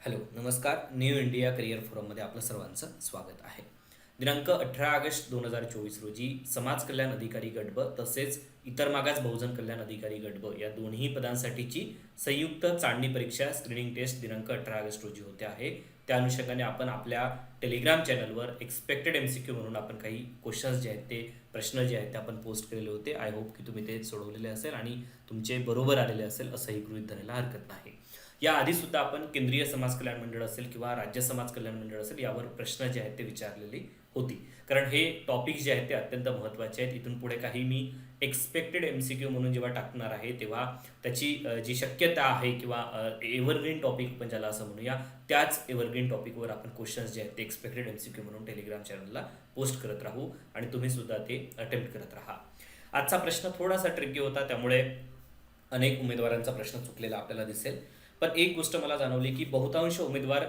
Hello नमस्कार. New India career फोरममध्ये आपलं सर्वांचं स्वागत आहे. दिनांक अठरा ऑगस्ट दोन हजार चोवीस रोजी समाज कल्याण अधिकारी गट ब तसेच इतर मागास बहुजन कल्याण अधिकारी गट ब या दोन्ही पदांसाठीची संयुक्त चांदणी परीक्षा स्क्रीनिंग टेस्ट दिनांक अठरा ऑगस्ट रोजी होते आहे. त्या अनुषंगाने आपण आपल्या टेलिग्राम चॅनलवर एक्सपेक्टेड एम सी क्यू म्हणून आपण काही क्वेश्चन्स जे आहेत ते प्रश्न जे आहेत ते आपण पोस्ट केलेले होते. आय होप की तुम्ही ते सोडवलेले असेल आणि तुमचे बरोबर आलेले असेल असंही गृहीत धरायला हरकत नाही. या आधी सुद्धा आपण केंद्रीय समाज कल्याण मंडळ असेल किंवा राज्य समाज कल्याण मंडळ असेल यावर प्रश्न जे आहेत ते विचारलेली होती. कारण हे टॉपिक जे आहेत ते अत्यंत महत्त्वाचे आहेत. इथून पुढे काही मी एक्सपेक्टेड एम सी क्यू म्हणून जेव्हा टाकणार आहे तेव्हा त्याची जी शक्यता आहे किंवा एव्हरग्रीन टॉपिक आपण ज्याला असं म्हणूया त्याच एव्हरग्रीन टॉपिकवर आपण क्वेश्चन्स जे आहेत ते एक्सपेक्टेड एम सी क्यू म्हणून टेलिग्राम चॅनलला पोस्ट करत राहू आणि तुम्ही सुद्धा ते अटेम्प्ट करत राहा. आजचा प्रश्न थोडासा ट्रिकी होता त्यामुळे अनेक उमेदवारांचा प्रश्न चुकलेला आपल्याला दिसेल. पण एक गोष्ट मला जाणवली की बहुतांश उमेदवार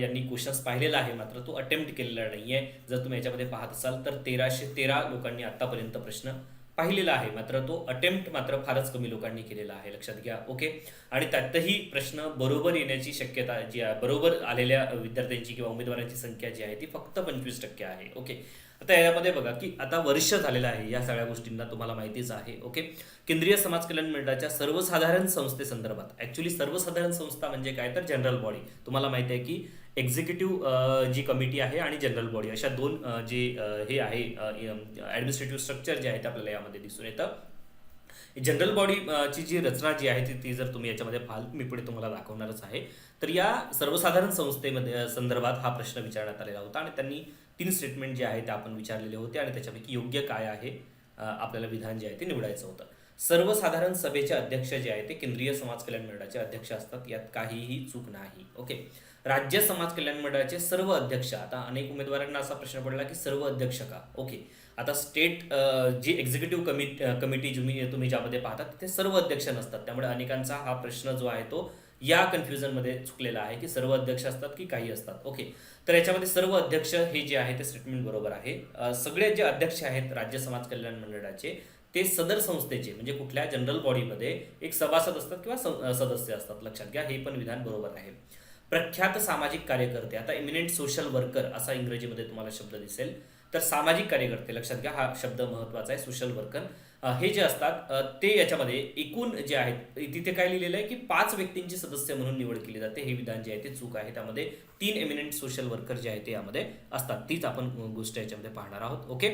यांनी क्वेश्चन्स पाहिलेला आहे मात्र तो अटेम्प्ट केलेला नाही आहे जर तुम्ही याच्यामध्ये पाहत असाल तर तेराशे तेरा लोकांनी आतापर्यंत प्रश्न पाहिलेला आहे. मात्र तो अटेम्प्ट मात्र फारच कमी लोकांनी केलेला आहे. लक्षात घ्या ओके? आणि त्यातही प्रश्न बरोबर येण्याची शक्यता जी आहे बरोबर आलेल्या विद्यार्थ्यांची किंवा उमेदवारांची संख्या जी आहे ती फक्त पंचवीस टक्के आहे ओके? आता यामध्ये बघा की आता वर्ष झालेलं आहे या सगळ्या गोष्टींना तुम्हाला माहितीच आहे ओके? केंद्रीय समाज कल्याण मंडळाच्या सर्वसाधारण संस्थेसंदर्भात ॲक्च्युली सर्वसाधारण संस्था म्हणजे काय तर जनरल बॉडी तुम्हाला माहिती आहे की एक्झिक्युटिव्ह जी कमिटी आहे आणि जनरल बॉडी अशा दोन जे हे आहे ॲडमिनिस्ट्रेटिव्ह स्ट्रक्चर जे आहे ते आपल्याला यामध्ये दिसून येतं. जनरल बॉडी ची जी रचना जी आहे ती ती जर तुम्ही याच्यामध्ये पाहाल मी पुढे तुम्हाला दाखवणारच आहे. तर या सर्वसाधारण संस्थेमध्ये संदर्भात हा प्रश्न विचारण्यात आलेला होता आणि त्यांनी तीन स्टेटमेंट जे आहे ते आपण विचारलेले होते आणि त्याच्यापैकी योग्य काय आहे आपल्याला विधान जे आहे ते निवडायचं होतं. सर्वसाधारण सभेचे अध्यक्ष जे आहे ते केंद्रीय समाज कल्याण मंडळाचे अध्यक्ष असतात यात काहीही चूक नाही ओके? राज्य समाज कल्याण मंडळाचे सर्व अध्यक्ष आता अनेक उमेदवारांना असा प्रश्न पडला की सर्व अध्यक्ष का? ओके? आता स्टेट जी एक्झिक्युटिव्ह कमिटी कमिटी तुम्ही तुम्ही ज्यामध्ये पाहता ते सर्व अध्यक्ष नसतात. त्यामुळे अनेकांचा हा प्रश्न जो आहे तो या कन्फ्युजनमध्ये चुकलेला आहे की सर्व अध्यक्ष असतात की काही असतात. ओके तर याच्यामध्ये सर्व अध्यक्ष हे जे आहे ते स्टेटमेंट बरोबर आहे. सगळे जे अध्यक्ष आहेत राज्य समाज कल्याण मंडळाचे ते सदर संस्थेचे म्हणजे कुठल्या जनरल बॉडीमध्ये एक सभासद असतात किंवा सदस्य असतात. लक्षात घ्या हे पण विधान बरोबर आहे. प्रख्यात सामाजिक कार्यकर्ते आता इमिनेंट सोशल वर्कर असा इंग्रजीमध्ये तुम्हाला शब्द दिसेल. तर सामाजिक कार्यकर्ते लक्षात घ्या हा शब्द महत्त्वाचा आहे सोशल वर्कर हे जे असतात ते याच्यामध्ये एकूण जे आहेत तिथे काय लिहिलेलं आहे की पाच व्यक्तींची सदस्य म्हणून निवड केली जाते. हे विधान जे आहे ते चूक आहे. त्यामध्ये तीन एमिनेंट सोशल वर्कर जे आहे ते यामध्ये असतात. तीच आपण गोष्ट याच्यामध्ये पाहणार आहोत. ओके?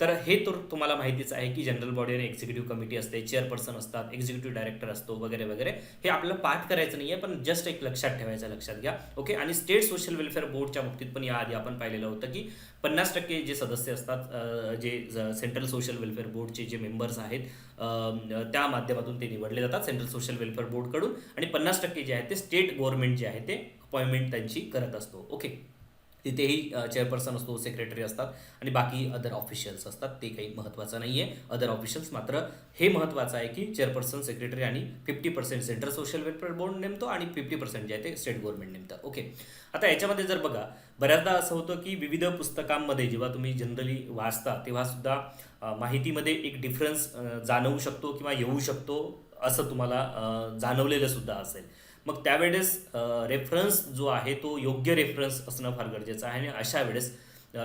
तर हे तर तुम्हाला माहितीच आहे की जनरल बॉडी आणि एक्झिक्युटिव्ह कमिटी असते चेअरपर्सन असतात एक्झिक्युटिव्ह डायरेक्टर असतो वगैरे वगैरे. हे आपल्याला पाठ करायचं नाही आहे पण जस्ट एक लक्षात ठेवायचं लक्षात घ्या. ओके? आणि स्टेट सोशल वेलफेअर बोर्डच्या बाबतीत पण याआधी आपण पाहिलेलं होतं की पन्नास टक्के जे सदस्य असतात जे सेंट्रल सोशल वेलफेअर बोर्डचे जे मेंबर मेंबर्स आहेत. त्या माध्यमातून ते निवडले जातात सेंट्रल सोशल वेलफेअर बोर्डकडून आणि पन्नास टक्के जे आहे ते स्टेट गव्हर्नमेंट जे आहे ते अपॉइंटमेंट त्यांची करत असतो. ओके तिथेही चेअरपर्सन असतो सेक्रेटरी असतात आणि बाकी अदर ऑफिशियल्स असतात. ते काही महत्त्वाचं नाही आहे अदर ऑफिशियल्स मात्र हे महत्त्वाचं आहे की चेअरपर्सन सेक्रेटरी आणि fifty percent central social welfare board नेमतो आणि फिफ्टी पर्सेंट जे आहे ते स्टेट गव्हर्नमेंट नेमतं. ओके आता याच्यामध्ये जर बघा बऱ्याचदा असं होतं की विविध पुस्तकांमध्ये जेव्हा तुम्ही जनरली वाचता तेव्हा सुद्धा माहितीमध्ये एक डिफरन्स जाणवू शकतो किंवा येऊ शकतो असं तुम्हाला जाणवलेलं सुद्धा असेल. मग त्यावेळेस रेफरन्स जो आहे तो योग्य रेफरन्स असणं फार गरजेचं आहे आणि अशा वेळेस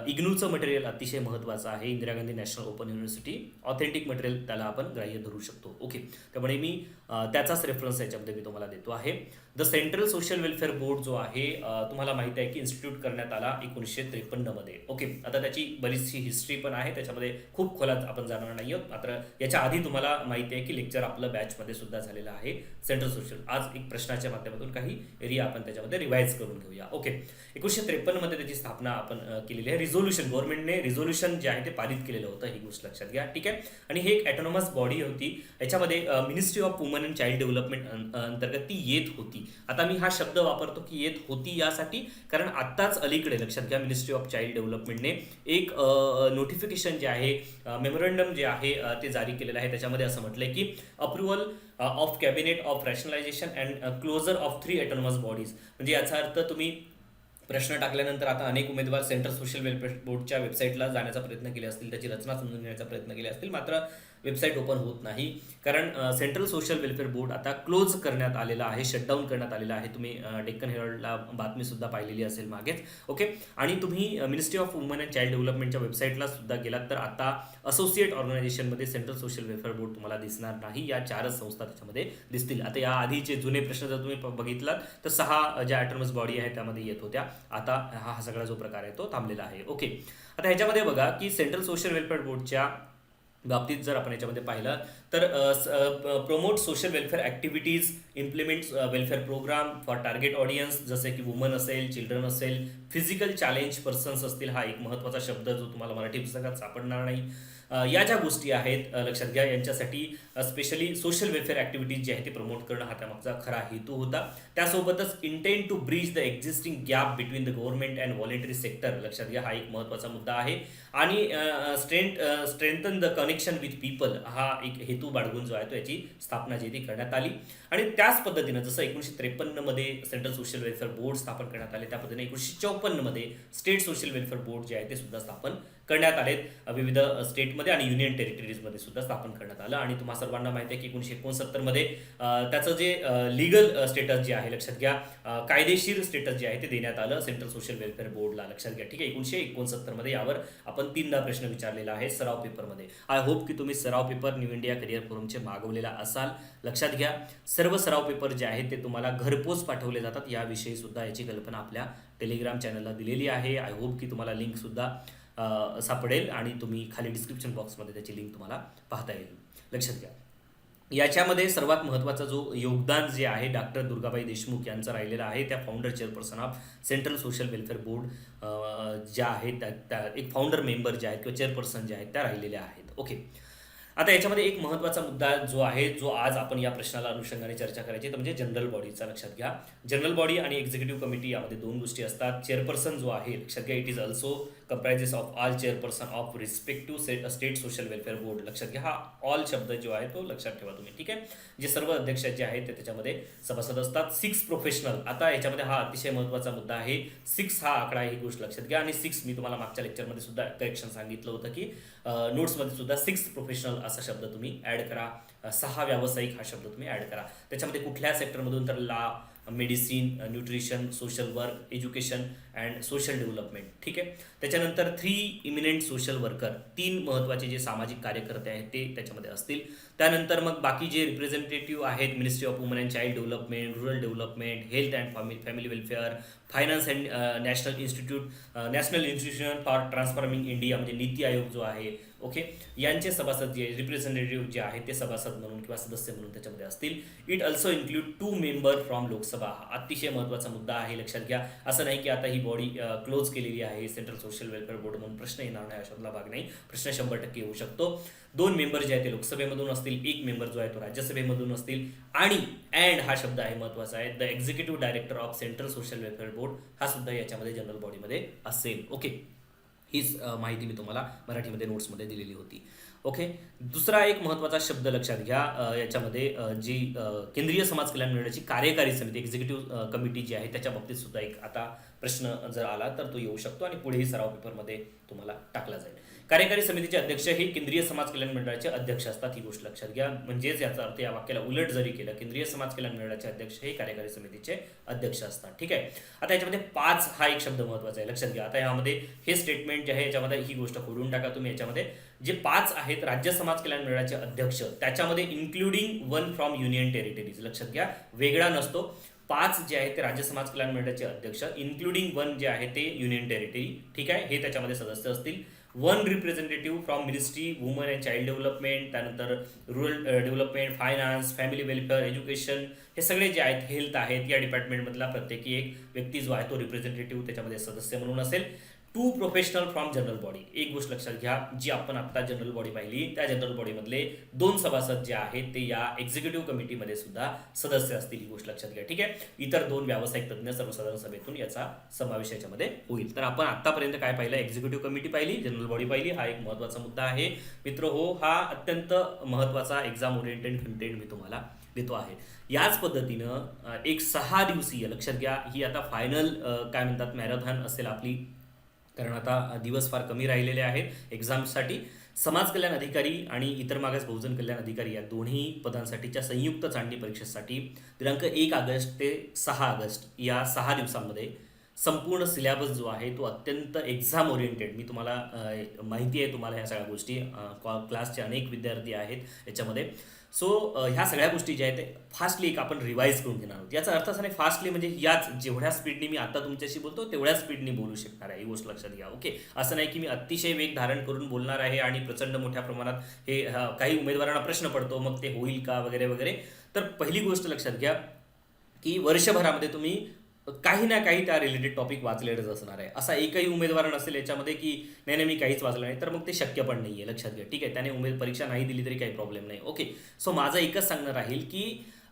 इग्नूचं मटेरियल अतिशय महत्त्वाचं आहे. Indira Gandhi national open university authentic material त्याला आपण ग्राह्य धरू शकतो. ओके. त्यामुळे मी त्याचाच रेफरन्स याच्यामध्ये मी तुम्हाला देतो आहे. The central social welfare board जो आहे तुम्हाला माहिती आहे की इन्स्टिट्यूट करण्यात आला एकोणीसशे त्रेपन्नमध्ये ओके आता त्याची बरीचशी हिस्ट्री पण आहे. त्याच्यामध्ये खूप खोलात आपण जाणार नाही आहोत. मात्र याच्या आधी तुम्हाला माहिती आहे की लेक्चर आपलं बॅचमध्ये सुद्धा झालेलं आहे. सेंट्रल सोशल आज एक प्रश्नाच्या माध्यमातून काही एरिया आपण त्याच्यामध्ये रिवाईज करून घेऊया. ओके एकोणीसशे त्रेपन्नमध्ये त्याची स्थापना आपण केलेली आहे. रिझोल्युशन गव्हर्नमेंटने रिझोल्युशन जे आहे ते पारित केलेलं होतं. ही गोष्ट लक्षात घ्या. ठीक आहे? आणि हे एक ॲटोनॉमस बॉडी होती. याच्यामध्ये ministry of women and child development अंतर्गत ती येत होती. आता मी हा शब्द वापरतो की येत होती यासाठी कारण आत्ताच अलीकडे लक्षात घ्या मिनिस्ट्री ऑफ चाइल्ड डेव्हलपमेंटने एक नोटिफिकेशन जे आहे मेमोरंडम जे आहे ते जारी केलेलं आहे. त्याच्यामध्ये असं म्हटलंय की approval of cabinet of rationalisation and closure of three autonomous bodies म्हणजे याचा अर्थ तुम्ही प्रश्न टाकल्यानंतर आता अनेक उमेदवार सेंट्रल सोशल वेलफेअर बोर्डच्या वेबसाईटला जाण्याचा प्रयत्न केले असतील त्याची रचना समजून घेण्याचा प्रयत्न केले असतील. मात्र वेबसाईट ओपन होत नाही. कारण सेंट्रल सोशल वेलफेअर बोर्ड आता क्लोज करण्यात आलेला आहे शटडाऊन करण्यात आलेला आहे. तुम्ही डेक्कन हेरल्डला बातमीसुद्धा पाहिलेली असेल मागेच. ओके? आणि तुम्ही ministry of women and child डेव्हलपमेंटच्या वेबसाईटला सुद्धा गेलात तर आता असोसिएट ऑर्गनायझेशनमध्ये सेंट्रल सोशल वेलफेअर बोर्ड तुम्हाला दिसणार नाही. या चारच संस्था त्याच्यामध्ये दिसतील. आता या आधीचे जुने प्रश्न जर तुम्ही बघितलात तर सहा ज्या ॲटॉनमस बॉडी आहे त्यामध्ये येत होत्या. आता हा हा सगळा जो प्रकार आहे तो थांबलेला आहे. ओके? आता ह्याच्यामध्ये बघा की सेंट्रल सोशल वेलफेअर बोर्डच्या बाबतीत जर आपण याच्यामध्ये पाहिलं तर promote social welfare activities implement welfare program for target audience जसे की वुमन असेल चिल्ड्रन असेल फिजिकल चॅलेंज पर्सन्स असतील हा एक महत्त्वाचा शब्द जो तुम्हाला मराठी पुस्तकात सापडणार नाही. या ज्या गोष्टी आहेत लक्षात घ्या यांच्यासाठी स्पेशली सोशल वेलफेअर ॲक्टिव्हिटीज जे आहे ते प्रमोट करणं हा त्यामागचा खरा हेतू होता. त्यासोबतच intent to bridge the existing gap between the government and voluntary sector लक्षात घ्या हा एक महत्त्वाचा मुद्दा आहे. आणि strength strengthen the connection with people हा एक हेतू बाळगून जो आहे तो याची स्थापना जी ती करण्यात आली. आणि त्याच पद्धतीनं जसं एकोणीसशे त्रेपन्नमध्ये सेंट्रल सोशल वेलफेअर बोर्ड स्थापन करण्यात आले त्या पद्धतीने एकोणीसशे चौपन्नमध्ये स्टेट सोशल वेलफेअर बोर्ड जे आहे ते सुद्धा स्थापन करण्यात आलेत. विविध स्टेटमध्ये आणि युनियन टेरिटरीजमध्ये सुद्धा स्थापन करण्यात आलं. आणि तुम्हाला सर्वांना माहिती आहे की एकोणीसशे एकोणसत्तरमध्ये मध्ये त्याचं जे लिगल स्टेटस जे आहे लक्षात घ्या कायदेशीर स्टेटस जे आहे ते देण्यात आलं सेंट्रल सोशल वेलफेअर बोर्डला लक्षात घ्या. ठीक आहे? एकोणीसशे एकोणसत्तरमध्ये यावर आपण तीनदा प्रश्न विचारलेला आहे सराव पेपरमध्ये आय होप की तुम्ही सराव पेपर न्यू इंडिया करिअर फोरमचे मागवलेला असाल. लक्षात घ्या सर्व सराव पेपर जे आहेत ते तुम्हाला घरपोच पाठवले जातात. याविषयी सुद्धा याची कल्पना आपल्या टेलिग्राम चॅनलला दिलेली आहे. आय होप की तुम्हाला लिंक सुद्धा सापडेल आणि तुम्ही खाली डिस्क्रिप्शन बॉक्समध्ये त्याची लिंक तुम्हाला पाहता येईल. लक्षात घ्या. याच्यामध्ये सर्वात महत्त्वाचा जो योगदान जे आहे डॉक्टर दुर्गाबाई देशमुख यांचं राहिलेलं आहे त्या founder chairperson of central social welfare board ज्या आहेत त्या त्या एक फाउंडर मेंबर जे आहेत किंवा चेअरपर्सन जे आहेत त्या राहिलेल्या आहेत. ओके आता याच्यामध्ये एक महत्त्वाचा मुद्दा जो आहे जो आज आपण या प्रश्नाला अनुषंगाने चर्चा करायची तर म्हणजे जनरल बॉडीचा लक्षात घ्या. जनरल बॉडी आणि एक्झिक्युटिव्ह कमिटी यामध्ये दोन गोष्टी असतात. चेअरपर्सन जो आहे लक्षात घ्या it is also comprises of all chairperson of respective set state social welfare board लक्षात घ्या हा ऑल शब्द जो आहे तो लक्षात ठेवा तुम्ही ठीक आहे? जे सर्व अध्यक्ष जे आहेत ते त्याच्यामध्ये सभासद असतात. सिक्स प्रोफेशनल आता याच्यामध्ये हा अतिशय महत्त्वाचा मुद्दा आहे. सिक्स हा आकडा ही गोष्ट लक्षात घ्या. आणि सिक्स मी तुम्हाला मागच्या लेक्चरमध्ये सुद्धा करेक्शन सांगितलं होतं की नोट्समध्ये सुद्धा सिक्स प्रोफेशनल असा शब्द तुम्ही ॲड करा. सहा व्यावसायिक हा शब्द तुम्ही ॲड करा. त्याच्यामध्ये कुठल्या सेक्टरमधून तर ला medicine nutrition social work education and social development ठीक आहे? त्याच्यानंतर थ्री इमिनेंट सोशल वर्कर तीन महत्त्वाचे जे सामाजिक कार्यकर्ते आहेत ते त्याच्यामध्ये असतील. त्यानंतर मग बाकी जे रिप्रेझेंटेटिव्ह आहेत ministry of women and child development rural development health and family family welfare finance and national institute national institution for transforming India म्हणजे नीती आयोग जो आहे ओके यांचे सभासद जे रिप्रेझेंटेटिव्ह जे आहेत ते सभासद म्हणून किंवा सदस्य म्हणून त्याच्यामध्ये असतील. It also include to member from Lok Sabha हा अतिशय महत्त्वाचा मुद्दा आहे लक्षात घ्या. असं नाही की आता ही बॉडी क्लोज केलेली आहे. सेंट्रल सोशल वेलफेअर बोर्ड म्हणून प्रश्न येणार नाही अशातला भाग नाही. प्रश्न शंभर टक्के येऊ शकतो. दोन मेंबर जे आहेत ते लोकसभेमधून असतील एक मेंबर जो आहे तो राज्यसभेमधून असतील. आणि अँड हा शब्द आहे महत्त्वाचा आहे the executive director of central social welfare board हा सुद्धा याच्यामध्ये जनरल बॉडीमध्ये असेल. ओके हीच माहिती मी तुम्हाला मराठीमध्ये नोट्समध्ये दिलेली होती. ओके दुसरा एक महत्त्वाचा शब्द लक्षात घ्या याच्यामध्ये जी केंद्रीय समाज कल्याण मंडळाची कार्यकारी समिती एक्झिक्युटिव्ह कमिटी जी आहे त्याच्या बाबतीत सुद्धा एक आता प्रश्न जर आला तर तो येऊ शकतो आणि पुढेही सराव पेपरमध्ये तुम्हाला टाकला जाईल. कार्यकारी समितीचे अध्यक्ष हे केंद्रीय समाज कल्याण मंडळाचे अध्यक्ष असतात ही गोष्ट लक्षात घ्या. म्हणजेच याचा अर्थ या वाक्याला उलट जरी केलं केंद्रीय समाज कल्याण मंडळाचे अध्यक्ष हे कार्यकारी समितीचे अध्यक्ष असतात. ठीक आहे? आता याच्यामध्ये पाच हा एक शब्द महत्त्वाचा आहे लक्षात घ्या. आता यामध्ये हे स्टेटमेंट जे आहे याच्यामध्ये ही गोष्ट खोडून टाका तुम्ही याच्यामध्ये जे पाच आहेत राज्य समाज कल्याण मंडळाचे अध्यक्ष त्याच्यामध्ये including one from union territories लक्षात घ्या वेगळा नसतो. पाच जे आहे ते राज्य समाज कल्याण मंडळाचे अध्यक्ष इन्क्लुडिंग वन जे आहे ते युनियन टेरिटरी ठीक आहे? हे त्याच्यामध्ये सदस्य असतील. One representative from ministry women and child development त्यानंतर rural development finance family welfare education हे सगळे जे आहेत हेल्थ आहेत या डिपार्टमेंटमधला प्रत्येकी एक व्यक्ती जो आहे तो रिप्रेझेंटेटिव्ह त्याच्यामध्ये सदस्य म्हणून असेल. Two professional from general body एक गोष्ट लक्षात घ्या जी आपण आत्ता जनरल बॉडी पाहिली त्या जनरल बॉडीमधले दोन सभासद जे आहेत ते या एक्झिक्युटिव्ह कमिटीमध्ये सुद्धा सदस्य असतील ही गोष्ट लक्षात घ्या ठीक आहे? इतर दोन व्यावसायिक तज्ज्ञ सर्वसाधारण सभेतून याचा समावेश याच्यामध्ये होईल. तर आपण आतापर्यंत काय पाहिलं? एक्झिक्युटिव्ह कमिटी पाहिली जनरल बॉडी पाहिली हा एक महत्त्वाचा मुद्दा आहे. मित्र हो हा अत्यंत महत्त्वाचा एक्झाम ओरिएंटेड कंटेंट मी तुम्हाला देतो आहे. याच पद्धतीनं एक सहा दिवसीय लक्षात घ्या ही आता फायनल काय म्हणतात मॅरेथॉन असेल आपली कारण आता दिवस फार कमी राहिलेले आहेत. एक्झामसाठी समाज कल्याण अधिकारी आणि इतर मागास बहुजन कल्याण अधिकारी या दोन्ही पदांसाठीच्या संयुक्त चांडणी परीक्षेसाठी दिनांक एक ऑगस्ट ते सहा ऑगस्ट या सहा दिवसांमध्ये संपूर्ण सिलेबस जो आहे तो अत्यंत एक्झाम ओरिएंटेड मी तुम्हाला माहिती आहे तुम्हाला ह्या सगळ्या गोष्टी कॉ- क्लासचे अनेक विद्यार्थी आहेत याच्यामध्ये. सो ह्या सगळ्या गोष्टी ज्या आहेत ते फास्टली एक आपण रिवाईज करून घेणार आहोत. याचा अर्थ असा नाही फास्टली म्हणजे याच जेवढ्या स्पीडने मी आता तुमच्याशी बोलतो तेवढ्या स्पीडने बोलू शकणार आहे. ही गोष्ट लक्षात घ्या ओके असं नाही की मी अतिशय वेग धारण करून बोलणार आहे आणि प्रचंड मोठ्या प्रमाणात हे काही उमेदवारांना प्रश्न पडतो मग ते होईल का वगैरे वगैरे. तर पहिली गोष्ट लक्षात घ्या की वर्षभरामध्ये तुम्ही काही ना काही त्या रिलेटेड टॉपिक वाचलेलंच असणार आहे. असा एकही उमेदवार नसेल याच्यामध्ये की नाही नाही मी काहीच वाचलं नाही. तर मग ते शक्य पण नाही आहे लक्षात घ्या. ठीक आहे त्याने उमेद परीक्षा नाही दिली तरी काही प्रॉब्लेम नाही. ओके सो माझं एकच सांगणं राहील की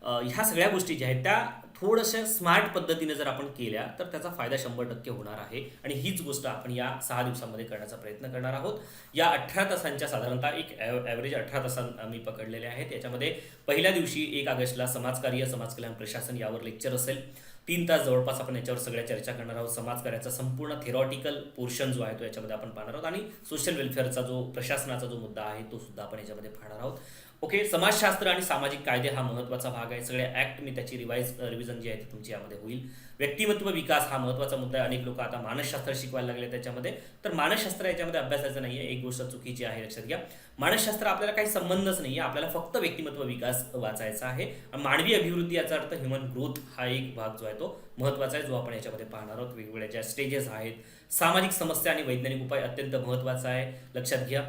ह्या सगळ्या गोष्टी ज्या आहेत त्या थोडंशा स्मार्ट पद्धतीने जर आपण केल्या तर त्याचा फायदा शंभर टक्के होणार आहे. आणि हीच गोष्ट आपण या सहा दिवसामध्ये करण्याचा प्रयत्न करणार आहोत. या अठरा तासांच्या साधारणतः एक ॲव्हरेज अठरा तासां मी पकडलेले आहेत. याच्यामध्ये पहिल्या दिवशी एक ऑगस्टला समाजकार्य समाज कल्याण प्रशासन यावर लेक्चर असेल. तीन तास जवळपास आपण याच्यावर सगळ्या चर्चा करणार आहोत. समाजकार्याचा संपूर्ण थेरॉटिकल पोर्शन जो आहे तो याच्यामध्ये आपण पाहणार आहोत. आणि सोशल वेलफेअरचा जो प्रशासनाचा जो मुद्दा आहे तो सुद्धा आपण याच्यामध्ये पाहणार आहोत. ओके समाजशास्त्र आणि सामाजिक कायदे हा महत्त्वाचा भाग आहे. सगळे ऍक्ट मी त्याची रिवाईज रिव्हिजन जी आहे ती तुमची यामध्ये होईल. व्यक्तिमत्व विकास हा महत्त्वाचा मुद्दा आहे. अनेक लोक आता मानसशास्त्र शिकवायला लागले त्याच्यामध्ये. तर मानसशास्त्र याच्यामध्ये अभ्यासाचं नाही आहे एक गोष्ट चुकीची आहे लक्षात घ्या. मानसशास्त्र आपल्याला काही संबंधच नाही आहे आपल्याला फक्त व्यक्तिमत्व विकास वाचायचा आहे. मानवी अभिवृद्धी याचा अर्थ ह्युमन ग्रोथ हा एक भाग जो आहे तो महत्त्वाचा आहे जो आपण याच्यामध्ये पाहणार आहोत. वेगवेगळ्या ज्या स्टेजेस आहेत. सामाजिक समस्या आणि वैज्ञानिक उपाय अत्यंत महत्त्वाचा आहे लक्षात घ्या.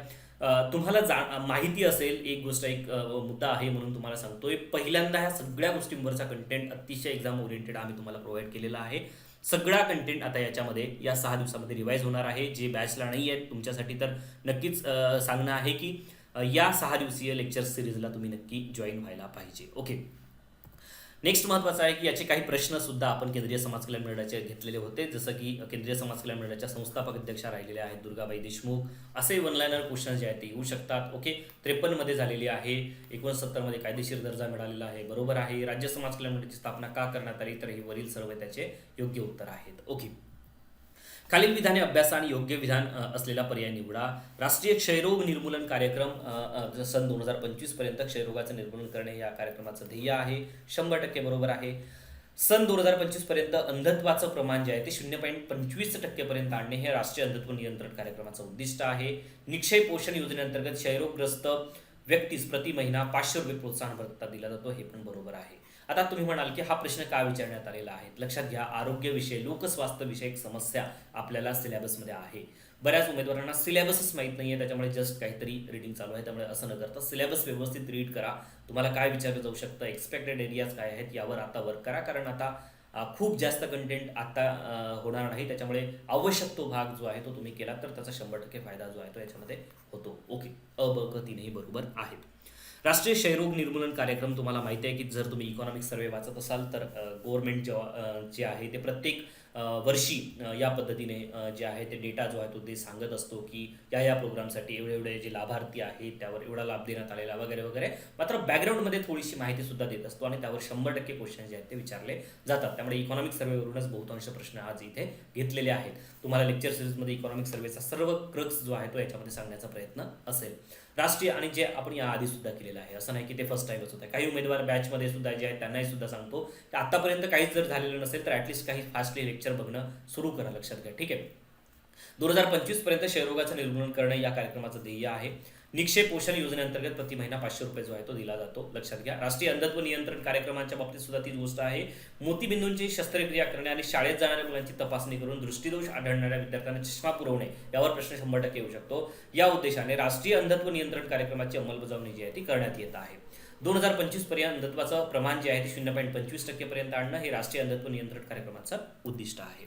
तुम्हाला जा माहिती असेल एक गोष्ट एक मुद्दा आहे म्हणून तुम्हाला सांगतोय. पहिल्यांदा ह्या सगळ्या गोष्टींवरचा कंटेंट अतिशय एक्झाम ओरिएंटेड आम्ही तुम्हाला प्रोव्हाइड केलेला आहे. सगळा कंटेंट आता याच्यामध्ये या सहा दिवसामध्ये रिवाईज होणार आहे. जे बॅचला नाही आहेत तुमच्यासाठी तर नक्कीच सांगणं आहे की या सहा दिवसीय लेक्चर सिरीजला तुम्ही नक्की जॉईन व्हायला पाहिजे. ओके नेक्स्ट महत्त्वाचं आहे की याचे काही प्रश्न सुद्धा आपण केंद्रीय समाज कल्याण मंडळाचे घेतलेले होते. जसं की केंद्रीय समाज कल्याण मंडळाच्या संस्थापक अध्यक्षा राहिलेल्या आहेत दुर्गाबाई देशमुख. असे वन लायनर क्वेश्चन जे आहेत ते येऊ शकतात. ओके त्रेपन्नमध्ये झालेली आहे. एकोणसत्तरमध्ये कायदेशीर दर्जा मिळालेला आहे. बरोबर आहे. राज्य समाज कल्याण मंडळाची स्थापना का करण्यात आली? तर हे वरील सर्व त्याचे योग्य उत्तर आहेत. ओके खालील विधाने अभ्यास आणि योग्य विधान असलेला पर्याय निवडा. राष्ट्रीय क्षयरोग निर्मूलन कार्यक्रम सन दोन हजार पंचवीसपर्यंत क्षयरोगाचं निर्मूलन करणे या कार्यक्रमाचं ध्येय आहे. शंभर टक्के बरोबर आहे. सन दोन हजार पंचवीसपर्यंत अंधत्वाचं प्रमाण जे आहे ते शून्य पॉईंट पंचवीस टक्केपर्यंत आणणे हे राष्ट्रीय अंधत्व नियंत्रण कार्यक्रमाचं उद्दिष्ट आहे. निक्षय पोषण योजनेअंतर्गत क्षयरोगग्रस्त व्यक्तीस प्रति महिना पाचशे रुपये प्रोत्साहन भत्ता दिला जातो हे पण बरोबर आहे. आता तुम्ही म्हणाल की हा प्रश्न का विचारण्यात आलेला आहे? लक्षात घ्या आरोग्यविषय लोकस्वास्थ्यविषयक समस्या आपल्याला सिलेबसमध्ये आहे. बऱ्याच उमेदवारांना सिलेबसच माहीत नाही आहे त्याच्यामुळे जस्ट काहीतरी रिडिंग चालू आहे. त्यामुळे असं न करता सिलेबस व्यवस्थित रीड करा. तुम्हाला काय विचारलं जाऊ शकतं? एक्सपेक्टेड एरियाज काय आहेत? यावर आता वर्क करा. कारण आता खूप जास्त कंटेंट आता होणार नाही. त्याच्यामुळे आवश्यक तो भाग जो आहे तो तुम्ही केला तर त्याचा शंभर टक्के फायदा जो आहे तो याच्यामध्ये होतो. ओके. अ ब क तीनही बरोबर आहेत राष्ट्रीय क्षयरोग निर्मूलन कार्यक्रम तुम्हाला माहिती आहे की जर तुम्ही इकॉनॉमिक सर्वे वाचत असाल तर गव्हर्नमेंट जेव्हा जे आहे ते प्रत्येक वर्षी या पद्धतीने जे आहे ते डेटा जो आहे तो ते सांगत असतो की या या प्रोग्रामसाठी एवढे एवढे जे लाभार्थी आहेत त्यावर एवढा लाभ देण्यात आलेला वगैरे वगैरे. मात्र बॅकग्राऊंडमध्ये थोडीशी माहिती सुद्धा देत असतो आणि त्यावर शंभर टक्के क्वेश्चन जे आहेत ते विचारले जातात. त्यामुळे इकॉनॉमिक सर्वेवरूनच बहुतांश प्रश्न आज इथे घेतलेले आहेत. तुम्हाला लेक्चर सिरीजमध्ये इकॉनॉमिक सर्वेचा सर्व क्रक्स जो आहे तो याच्यामध्ये सांगण्याचा प्रयत्न असेल. राष्ट्रीय आणि जे आपण या आधी सुद्धा केलेलं आहे. असं नाही की ते फर्स्ट टाईमच होतं. काही उमेदवार बॅचमध्ये सुद्धा जे आहेत त्यांनाही सुद्धा सांगतो की आतापर्यंत काहीच जर झालेलं नसेल तर ॲटलिस्ट काही फास्टली लेक्चर बघणं सुरू करा लक्षात घ्या. ठीक आहे? दोन हजार पंचवीसपर्यंत क्षयरोगाचं निर्मूलन करणे या कार्यक्रमाचं ध्येय आहे. निक्षेप पोषण योजनेअंतर्गत प्रति महिना पाचशे रुपये जो आहे तो दिला जातो. लक्षात घ्या. राष्ट्रीय अंधत्व नियंत्रण कार्यक्रमाच्या बाबतीत सुद्धा तीच गोष्ट आहे. मोतीबिंदूंची शस्त्रक्रिया करणे आणि शाळेत जाणाऱ्या मुलांची तपासणी करून दृष्टीदोष आढळणाऱ्या विद्यार्थ्यांना चष्मा पुरवणे यावर प्रश्न शंभर टक्के येऊ शकतो. या उद्देशाने राष्ट्रीय अंधत्व नियंत्रण कार्यक्रमाची अंमलबजावणी जी आहे ती करण्यात येत आहे. दोन हजार पंचवीसपर्यंत अंधत्वाचं प्रमाण जे आहे ते शून्य पॉईंट पंचवीस टक्केपर्यंत आणणं हे राष्ट्रीय अंधत्व नियंत्रण कार्यक्रमाचं उद्दिष्ट आहे.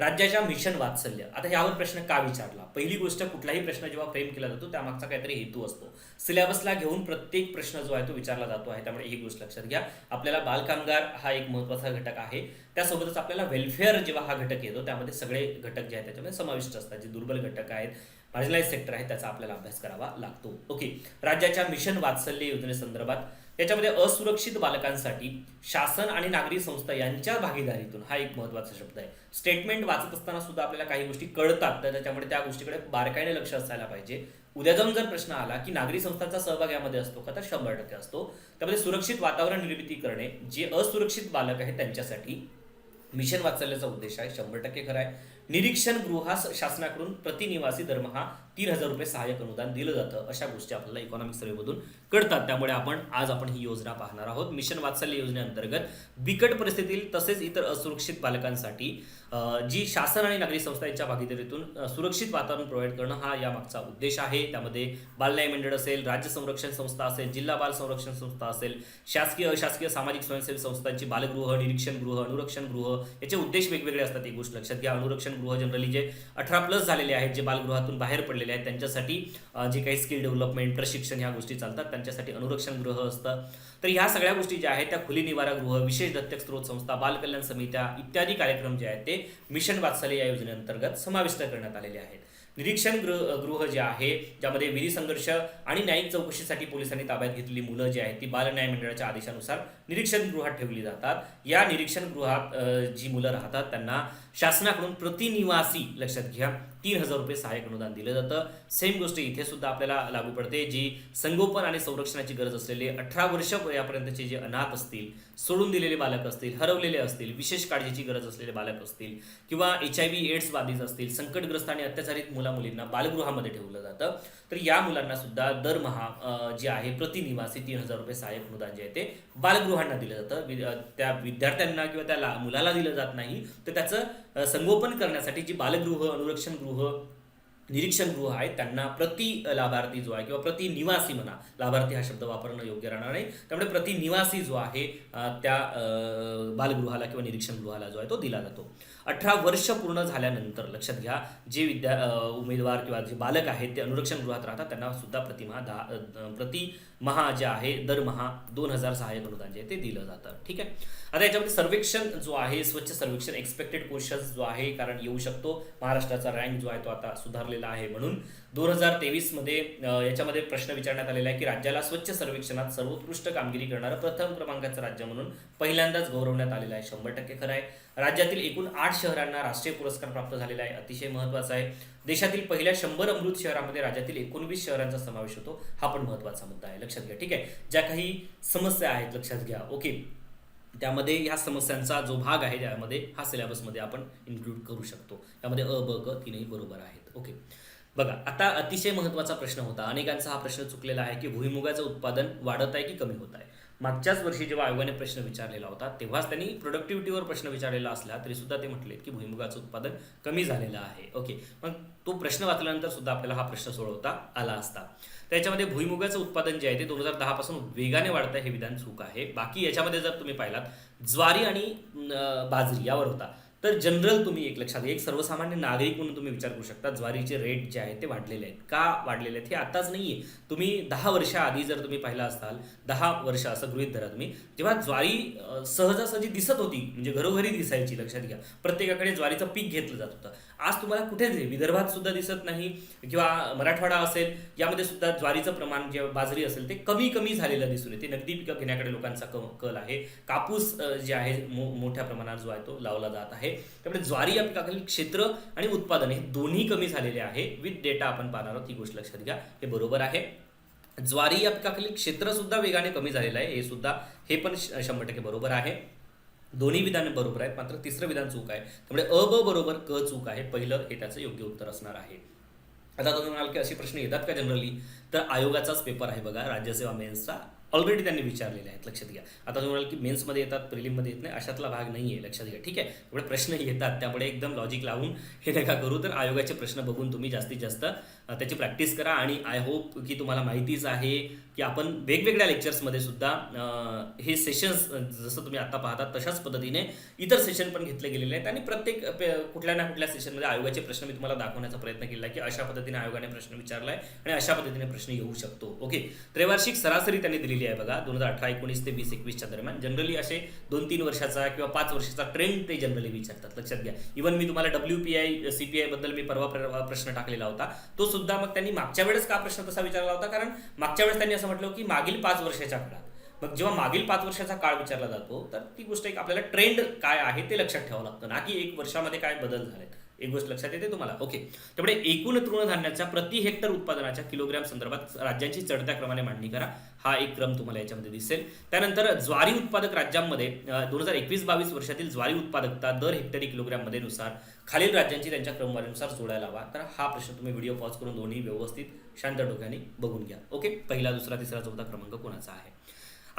राज्याच्या मिशन वात्सल्य. आता यावर प्रश्न का विचारला? पहिली गोष्ट कुठलाही प्रश्न जेव्हा फ्रेम केला जातो त्यामागचा काहीतरी हेतू असतो. सिलेबसला घेऊन प्रत्येक प्रश्न जो आहे तो विचारला जातो आहे. त्यामुळे ही गोष्ट लक्षात घ्या. आपल्याला बालकामगार हा एक महत्त्वाचा घटक आहे. त्यासोबतच आपल्याला वेलफेअर जेव्हा हा घटक येतो त्यामध्ये सगळे घटक जे आहेत त्याच्यामध्ये समाविष्ट असतात. जे दुर्बल घटक आहेत मार्जिनलाइज सेक्टर आहे त्याचा आपल्याला अभ्यास करावा लागतो. ओके राज्याच्या मिशन वात्सल्य योजनेसंदर्भात याच्यामध्ये असुरक्षित बालकांसाठी शासन आणि नागरी संस्था यांच्या भागीदारीतून हा एक महत्त्वाचा शब्द आहे. स्टेटमेंट वाचत असताना सुद्धा आपल्याला काही गोष्टी कळतात तर त्याच्यामुळे त्या गोष्टीकडे बारकाईने लक्ष असायला पाहिजे. उद्या जाऊन जर प्रश्न आला की नागरी संस्थांचा सहभाग यामध्ये असतो का तर शंभर टक्के असतो. त्यामध्ये सुरक्षित वातावरण निर्मिती करणे जे असुरक्षित बालक आहेत त्यांच्यासाठी मिशन वाचल्याचा उद्देश आहे शंभर टक्के खरं आहे. निरीक्षण गृहास शासनाकडून प्रतिनिवासी दरमहा तीन हजार रुपये सहाय्यक अनुदान दिलं जातं अशा गोष्टी आपल्याला इकॉनॉमिक सर्व्हेमधून कळतात. त्यामुळे आपण आज आपण ही योजना पाहणार आहोत. मिशन वात्सल्य योजनेअंतर्गत बिकट परिस्थितीतील तसेच इतर असुरक्षित बालकांसाठी जी शासन आणि नागरी संस्था यांच्या भागीदारीतून सुरक्षित वातावरण प्रोव्हाइड करणं हा या मागचा उद्देश आहे. त्यामध्ये बालन्याय मंडळ असेल राज्य संरक्षण संस्था असेल जिल्हा बाल संरक्षण संस्था असेल शासकीय अशासकीय सामाजिक स्वयंसेवी संस्थांची बालगृह निरीक्षण गृह अनुरक्षण गृह याचे उद्देश वेगवेगळे असतात एक गोष्ट लक्षात घ्या. अनुरक्षण गृह जनरली जे अठरा प्लस झालेले आहेत जे बालगृहातून बाहेर पडलेले आहेत त्यांच्यासाठी जे काही स्किल डेव्हलपमेंट प्रशिक्षण ह्या गोष्टी चालतात त्यांच्यासाठी अनुरक्षण गृह असतं. तर ह्या सगळ्या गोष्टी ज्या आहेत त्या खुली निवारा गृह विशेष दत्तक स्त्रोत संस्था बालकल्याण समित्या इत्यादी कार्यक्रम जे आहेत ते मिशन वात्सल्य या योजनेअंतर्गत समाविष्ट करण्यात आलेले आहेत. निरीक्षण गृह गृह जे आहे ज्यामध्ये विधी संघर्ष आणि न्यायिक चौकशीसाठी पोलिसांनी ताब्यात घेतलेली मुलं जी आहेत ती बाल न्याय मंडळाच्या आदेशानुसार निरीक्षण गृहात ठेवली जातात. या निरीक्षण गृहात जी मुलं राहतात त्यांना शासनाकडून प्रतिनिवासी लक्षात घ्या तीन हजार रुपये सहाय्यक अनुदान दिलं जातं. सेम गोष्ट इथे सुद्धा आपल्याला लागू पडते जी संगोपन आणि संरक्षणाची गरज असलेले अठरा वर्ष यापर्यंतचे जे अनाथ असतील सोडून दिलेले बालक असतील हरवलेले असतील विशेष काळजीची गरज असलेले बालक असतील किंवा एच आय व्ही एड्स बाधित असतील संकटग्रस्त आणि अत्याचारित मुला मुलींना बालगृहामध्ये ठेवलं जातं तर या मुलांना सुद्धा दरमहा जे आहे प्रतिनिवासी तीन हजार रुपये सहाय्यक अनुदान जे आहे ते बालगृहांना दिलं जातं. त्या विद्यार्थ्यांना किंवा त्या मुलाला दिलं जात नाही तर त्याचं संगोपन करण्यासाठी जी बालगृह अनुरक्षण गृह निरीक्षण गृह आहेत त्यांना प्रति लाभार्थी जो आहे किंवा प्रति निवासी म्हणा लाभार्थी हा शब्द वापरणं योग्य राहणार नाही. त्यामुळे प्रति निवासी जो आहे त्या बालगृहाला किंवा निरीक्षण गृहाला जो आहे तो दिला जातो. अठरा वर्ष पूर्ण झाल्यानंतर लक्षात घ्या जे विद्या उमेदवार किंवा जे बालक आहेत ते अनुरक्षण गृहात राहतात त्यांना सुद्धा प्रतिमहा दहा प्रति महा जे आहे दरमहा दोन हजार सहाय्यक अनुदान जे आहे ते दिलं जातं. ठीक आहे? आता याच्यामध्ये सर्वेक्षण जो आहे स्वच्छ सर्वेक्षण एक्सपेक्टेड क्वेश्चन्स जो आहे कारण येऊ शकतो. महाराष्ट्राचा रँक जो आहे तो आता सुधारलेला आहे म्हणून. दोन हजार तेवीसमध्ये याच्यामध्ये प्रश्न विचारण्यात आलेला आहे की राज्याला स्वच्छ सर्वेक्षणात सर्वोत्कृष्ट कामगिरी करणारं प्रथम क्रमांकाचं राज्य म्हणून पहिल्यांदाच गौरवण्यात आलेलं आहे. शंभर टक्के खरं आहे. राज्यातील एकूण आठ शहरांना राष्ट्रीय पुरस्कार प्राप्त झालेला आहे. अतिशय महत्त्वाचा आहे. देशातील पहिल्या शंभर अमृत शहरामध्ये राज्यातील एकोणवीस शहरांचा समावेश होतो. हा पण महत्त्वाचा मुद्दा आहे. लक्षात घ्या. ठीक आहे? ज्या काही समस्या आहेत लक्षात घ्या. ओके. त्यामध्ये ह्या समस्यांचा जो भाग आहे त्यामध्ये हा सिलेबसमध्ये आपण इन्क्लूड करू शकतो. त्यामध्ये अ ब क तीनही बरोबर आहेत. ओके. बघा आता अतिशय महत्त्वाचा प्रश्न होता. अनेकांचा हा प्रश्न चुकलेला आहे की भुईमुगाचं उत्पादन वाढत आहे की कमी होत आहे? मागच्याच वर्षी जेव्हा आयोगाने प्रश्न विचारलेला होता तेव्हाच त्यांनी प्रोडक्टिव्हिटीवर प्रश्न विचारलेला असला तरी सुद्धा ते म्हटले की भुईमुगाचं उत्पादन कमी झालेलं आहे. ओके. मग तो प्रश्न वाचल्यानंतर सुद्धा आपल्याला हा प्रश्न सोडवता आला असता. त्याच्यामध्ये भुईमुगाचं उत्पादन जे आहे ते दोन हजार दहापासून वेगाने वाढतं हे विधान चूक आहे. बाकी याच्यामध्ये जर तुम्ही पाहिलात ज्वारी आणि बाजरी यावर होता. तर जनरल तुम्ही एक लक्षात घ्या एक सर्वसामान्य नागरिक म्हणून तुम्ही विचार करू शकता ज्वारीचे रेट जे आहेत ते वाढलेले आहेत. का वाढलेले आहेत हे आताच नाही आहे तुम्ही दहा वर्षाआधी जर तुम्ही पाहिला असाल दहा वर्ष असं गृहित धरा तुम्ही जेव्हा ज्वारी सहजासहजी दिसत होती म्हणजे घरोघरी दिसायची लक्षात घ्या. प्रत्येकाकडे ज्वारीचं पीक घेतलं जात होतं. आज तुम्हाला कुठेच आहे विदर्भात सुद्धा दिसत नाही किंवा मराठवाडा असेल यामध्ये सुद्धा ज्वारीचं प्रमाण जे बाजरी असेल ते कमी कमी झालेलं दिसून येते. नगदी पिकं घेण्याकडे लोकांचा क कल आहे. कापूस जे आहे मो मोठ्या प्रमाणात जो आहे तो लावला जात आहे. त्यामुळे ज्वारी या पिकाखालील क्षेत्र आणि उत्पादन हे दोन्ही कमी झालेले आहे. विथ डेटा आपण पाहणार आहोत ही गोष्ट लक्षात घ्या. हे बरोबर आहे. ज्वारी या पिकाखालील क्षेत्रसुद्धा वेगाने कमी झालेलं आहे. हे सुद्धा हे पण श- शंभर टक्के बरोबर आहे. दोन्ही विधान बरोबर आहेत मात्र तिसरं विधान चूक आहे. त्यामुळे अ ब बरोबर क चूक आहे पहिलं हे त्याचं योग्य उत्तर असणार आहे. आता तुम्ही म्हणाल की असे प्रश्न येतात का जनरली तर आयोगाचाच पेपर आहे बघा राज्यसेवा मेन्सचा. ऑलरेडी त्यांनी विचारलेले आहेत लक्षात घ्या. आता तुम्ही म्हणाल की मेन्समध्ये येतात प्रिलिममध्ये येत नाही अशातला भाग नाही आहे लक्षात घ्या. ठीक आहे? त्यामुळे प्रश्न येतात त्यामुळे एकदम लॉजिक लावून हे नका करू. तर आयोगाचे प्रश्न बघून तुम्ही जास्तीत जास्त त्याची प्रॅक्टिस करा आणि आय होप की तुम्हाला माहितीच आहे की आपण वेगवेगळ्या लेक्चर्समध्ये सुद्धा हे सेशन्स जसं तुम्ही आता पाहता तशाच पद्धतीने इतर सेशन पण घेतले गेलेले आहेत. आणि प्रत्येक कुठल्या ना कुठल्या सेशनमध्ये आयोगाचे प्रश्न मी तुम्हाला दाखवण्याचा प्रयत्न केला आहे की अशा पद्धतीने आयोगाने प्रश्न विचारला आहे आणि अशा पद्धतीने प्रश्न येऊ शकतो. ओके? त्रैवार्षिक सरासरी त्यांनी दिलेली आहे बघा दोन हजार अठरा एकोणीस ते वीस एकवीसच्या दरम्यान. जनरली असे दोन तीन वर्षाचा किंवा पाच वर्षाचा ट्रेंड ते जनरली विचारतात. लक्षात घ्या. इव्हन मी तुम्हाला W P I C P आयबद्दल मी परवा प्रश्न टाकलेला होता. तो सुद्धा मग त्यांनी मागच्या वेळेस का प्रश्न तसा विचारला होता? कारण मागच्या वेळेस त्यांनी असं म्हटलं की मागील पाच वर्षाच्या काळात. मग जेव्हा मागील पाच वर्षाचा काळ विचारला जातो तर ती गोष्ट एक आपल्याला ट्रेंड काय आहे ते लक्षात ठेवावं लागतं ना की एक वर्षामध्ये काय बदल झालेत. एक गोष्ट लक्षात येते तुम्हाला? ओके त्यामुळे एकूण तृणधान्याच्या प्रति हेक्टर उत्पादनाच्या किलोग्रॅम संदर्भात राज्यांची चढत्या क्रमाने मांडणी करा. हा एक क्रम तुम्हाला याच्यामध्ये दिसेल. त्यानंतर ज्वारी उत्पादक राज्यांमध्ये दोन हजार एकवीस बावीस वर्षातील ज्वारी उत्पादकता दर हेक्टरी किलोग्रॅममध्ये नुसार खालील राज्यांची त्यांच्या क्रमवारीनुसार जोडायला हवा. तर हा प्रश्न तुम्ही व्हिडिओ पॉज करून दोन्ही व्यवस्थित शांत डोक्याने बघून घ्या. ओके पहिला दुसरा तिसरा चौथा क्रमांक कोणाचा आहे?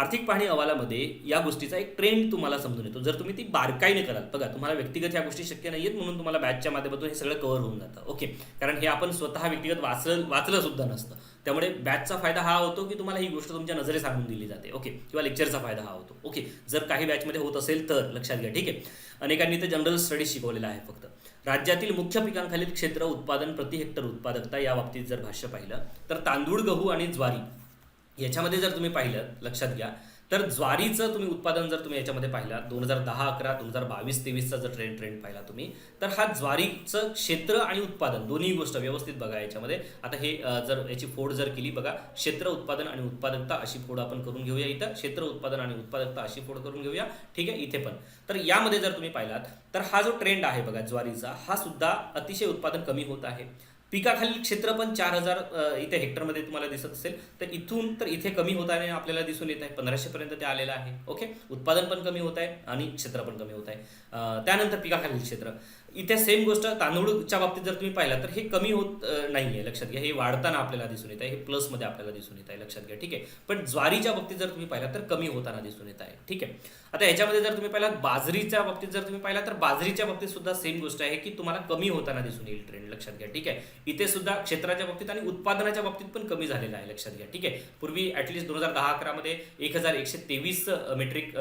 आर्थिक पाहणी अहवालामध्ये या गोष्टीचा एक ट्रेंड तुम्हाला समजून येतो. जर तुम्ही ती बारकाईने कराल बघा तुम्हाला व्यक्तिगत या गोष्टी शक्य नाहीयेत म्हणून तुम्हाला बॅचच्या माध्यमातून हे सगळं कव्हर होऊन जातं. ओके कारण हे आपण स्वतः व्यक्तिगत वाचलं वाचलं सुद्धा नसतं. त्यामुळे बॅचचा फायदा हा होतो की तुम्हाला ही गोष्ट तुमच्या नजरे सांगून दिली जाते. ओके किंवा लेक्चरचा फायदा हा होतो. ओके जर काही बॅचमध्ये होत असेल तर लक्षात घ्या. ठीक आहे. अनेकांनी ते जनरल स्टडीज शिकवलेला आहे फक्त. राज्यातील मुख्य पिकांखालील क्षेत्र उत्पादन प्रति हेक्टर उत्पादकता या बाबतीत जर भाष्य पाहिलं तर तांदूळ गहू आणि ज्वारी याच्यामध्ये जर तुम्ही पाहिलं लक्षात घ्या. तर ज्वारीचं तुम्ही उत्पादन जर तुम्ही याच्यामध्ये पाहिला दोन हजार दहा अकरा दोन हजार बावीस तेवीसचा जर ट्रेंड ट्रेंड पाहिला तुम्ही तर हा ज्वारीचं क्षेत्र आणि उत्पादन दोन्ही गोष्ट व्यवस्थित बघा याच्यामध्ये. आता हे जर याची फोड जर केली बघा क्षेत्र उत्पादन आणि उत्पादकता अशी फोड आपण करून घेऊया इथं. क्षेत्र उत्पादन आणि उत्पादकता अशी फोड करून घेऊया. ठीक आहे इथे पण. तर यामध्ये जर तुम्ही पाहिलात तर हा जो ट्रेंड आहे बघा ज्वारीचा हा सुद्धा अतिशय उत्पादन कमी होत आहे. पिकाखालील क्षेत्र पण चार हजार इथे हेक्टरमध्ये तुम्हाला दिसत असेल. तर इथून तर इथे कमी होत आहे आपल्याला दिसून येत आहे. पंधराशे पर्यंत ते आलेलं आहे. ओके? उत्पादन पण कमी होत आहे आणि क्षेत्र पण कमी होत आहे. त्यानंतर पिकाखालील क्षेत्र. इथे सेम गोष्ट तांदूळच्या बाबतीत जर तुम्ही पाहिला तर हे कमी होत नाही आहे लक्षात घ्या. हे वाढताना आपल्याला दिसून येत आहे. हे प्लसमध्ये आपल्याला दिसून येत आहे लक्षात घ्या. ठीक आहे? पण ज्वारीच्या बाबतीत जर तुम्ही पाहिला तर कमी होताना दिसून येत आहे. ठीक आहे? आता याच्यामध्ये जर तुम्ही पाहिला बाजरीच्या बाबतीत जर तुम्ही पाहिला तर बाजरीच्या बाबतीत सुद्धा सेम गोष्ट आहे की तुम्हाला कमी होताना दिसून येईल ट्रेंड लक्षात घ्या. ठीक आहे? इथे सुद्धा क्षेत्राच्या बाबतीत आणि उत्पादनाच्या बाबतीत पण कमी झालेलं आहे लक्षात घ्या. ठीक आहे? पूर्वी ऍटलीस्ट दोन हजार दहा अकरामध्ये एक हजार एकशे तेवीस मेट्रिक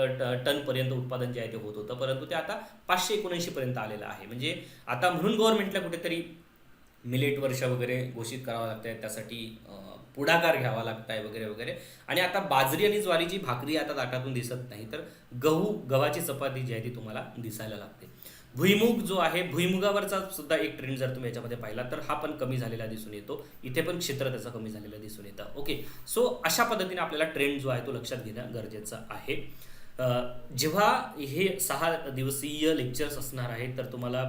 टनपर्यंत उत्पादन जे आहे ते होत होतं. परंतु ते आता पाचशे एकोणऐंशी पर्यंत आलेलं आहे. म्हणजे म्हणजे आता म्हणून गव्हर्नमेंटला कुठेतरी मिलेट वर्ष वगैरे घोषित करावं लागत आहे त्यासाठी पुढाकार घ्यावा लागत आहे वगैरे वगैरे. आणि आता बाजरी आणि ज्वारीची भाकरी आता ताटातून दिसत नाही तर गहू गव्हाची चपाती जी आहे ती तुम्हाला दिसायला लागते. भुईमुग जो आहे भुईमुगावरचा सुद्धा एक ट्रेंड जर तुम्ही याच्यामध्ये पाहिला तर हा पण कमी झालेला दिसून येतो. इथे पण क्षेत्र त्याचं कमी झालेलं दिसून येतं. ओके सो अशा पद्धतीने आपल्याला ट्रेंड जो आहे तो लक्षात घेणं गरजेचं आहे. जेव्हा हे सहा दिवसीय लेक्चर्स असणार आहेत तर तुम्हाला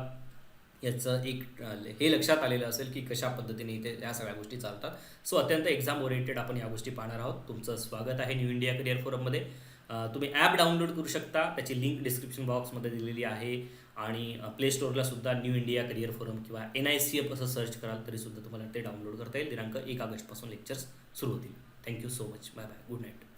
याचं एक हे लक्षात आलेलं असेल की कशा पद्धतीने इथे या सगळ्या गोष्टी चालतात. सो अत्यंत एक्झाम ओरिएंटेड आपण या गोष्टी पाहणार आहोत. तुमचं स्वागत आहे न्यू इंडिया करिअर फोरममध्ये तुम्ही ॲप डाउनलोड करू शकता. त्याची लिंक डिस्क्रिप्शन बॉक्समध्ये दिलेली आहे. आणि प्ले स्टोअरला सुद्धा न्यू इंडिया करिअर फोरम किंवा एन आय सी एफ असं सर्च कराल तरीसुद्धा तुम्हाला ते डाउनलोड करता येईल. दिनांक एक ऑगस्टपासून लेक्चर्स सुरू होतील. Thank you so much bye bye good night